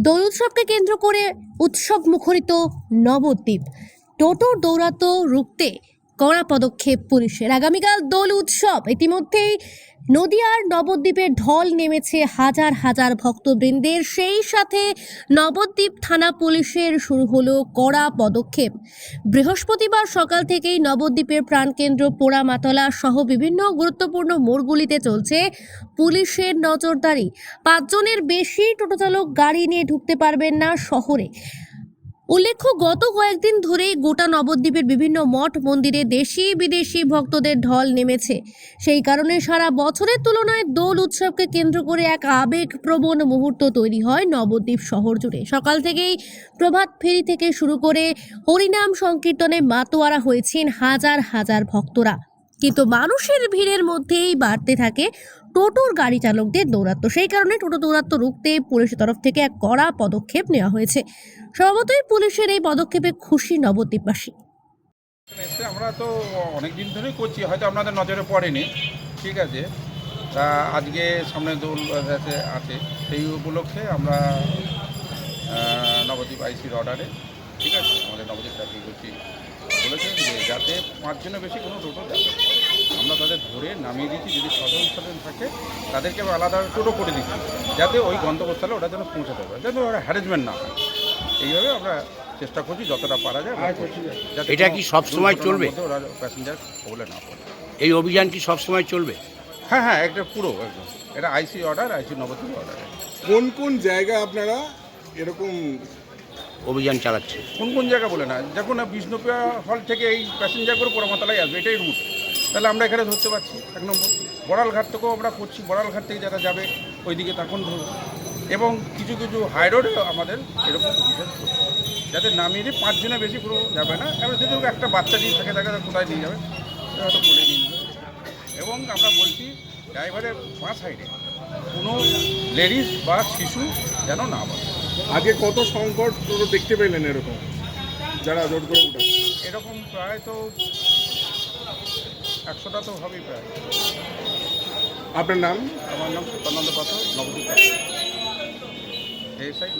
দোল উৎসবকে কেন্দ্র করে উৎসব মুখরিত নবদ্বীপ। টোটো দৌরাত্ম রুখতে কড়া পদক্ষেপ পুলিশের। আগামীকাল দোল উৎসব। ইতিমধ্যেই নদিয়ার নবদ্বীপের ঢল নেমেছে হাজার হাজার ভক্তবৃন্দের। সেই সাথে নবদ্বীপ থানা পুলিশের শুরু হলো কড়া পদক্ষেপ। বৃহস্পতিবার সকাল থেকেই নবদ্বীপের প্রাণকেন্দ্র পোড়ামাতলা সহ বিভিন্ন গুরুত্বপূর্ণ মোড়গুলিতে চলছে পুলিশের নজরদারি। পাঁচজনের বেশি টোটো চালক গাড়ি নিয়ে ঢুকতে পারবেন না শহরে। উল্লেখ্য, গত কয়েকদিন ধরেই গোটা নবদ্বীপের বিভিন্ন মঠ, মন্দিরে দেশি বিদেশি ভক্তদের ঢল নেমেছে। সেই কারণে সারা বছরের তুলনায় দোল উৎসবকে কেন্দ্র করে এক আবেগপ্রবণ মুহূর্ত তৈরি হয় নবদ্বীপ শহর জুড়ে। সকাল থেকেই প্রভাত ফেরি থেকে শুরু করে হরিনাম সংকীর্তনে মাতোয়ারা হয়েছেন হাজার হাজার ভক্তরা। কিন্তু মানুষের ভিড়ের মধ্যেই বাড়তে থাকে টোটোর গাড়ি চালকদের দৌরাত্ম সেই কারণে টোটো দৌরাত্ম রুখতে পুলিশের তরফ থেকে এক কড়া পদক্ষেপ নেওয়া হয়েছে। স্বভাবতই পুলিশের এই পদক্ষেপে খুশি নবদ্বীপবাসী। আমরা তো অনেক দিন ধরেই করছি, হয়তো আপনাদের নজরে পড়েনি। ঠিক আছে। তা আজকে সামনে দোল আছে, সেই উপলক্ষে আমরা নবদ্বীপ আইসির অর্ডারে, ঠিক আছে, আমাদের নবদ্বীপ চাকরি করছি বলেছেন যে যাতে পাঁচজনের বেশি কোনো টোটো যাবে। আমরা তাদের ধরে নামিয়ে দিচ্ছি যদি সদন সদন থাকে তাদেরকে আবার আলাদা টোটো করে দিচ্ছি যাতে ওই গন্তব্যস্থলে ওরা যেন পৌঁছাতে পারে যাতে ওরা হ্যারেসমেন্ট না হয়। এইভাবে আমরা চেষ্টা করছি যতটা পারা যায় আমরা এটা কি সব সময় চলবে? ওরা প্যাসেঞ্জার বলে না পড়ে। এই অভিযান কি সব সময় চলবে? হ্যাঁ হ্যাঁ একটা পুরো একদম। এটা আইসি অর্ডার আইসি নবদ্বীপ অর্ডার। কোন কোন জায়গায় আপনারা এরকম অভিযান চালাচ্ছে? কোন কোন জায়গা বলে না যখন বিষ্ণুপ্রিয়া হল থেকে এই প্যাসেঞ্জার করে পোড়ামাতলায় আসবে এটাই রুট তাহলে আমরা এখানে ধরতে পারছি এক নম্বর। বড়ালঘাট থেকেও আমরা করছি বড়ালঘাট থেকে যারা যাবে ওইদিকে তখন ধরবো। এবং কিছু কিছু হাই রোডে আমাদের এরকম যাতে নামিয়ে দিয়ে পাঁচজনের বেশি পুরো যাবে না এবার যদি একটা বাচ্চা নিয়ে থাকে তাকে কোথায় নিয়ে যাবে? সেটা হয়তো করে নিয়ে এবং আমরা বলছি ড্রাইভারের বাঁ সাইডে কোনো লেডিস বা শিশু যেন না বসে আগে কত সংকট দেখতে পেলেন এরকম? যারা রোড করে উঠাচ্ছে এরকম প্রায় তো একশোটা তো হবেই প্রায়। আপনার নাম? আমার নাম সত্যানন্দ পাত্র নবদ্বীপ। এই সাইড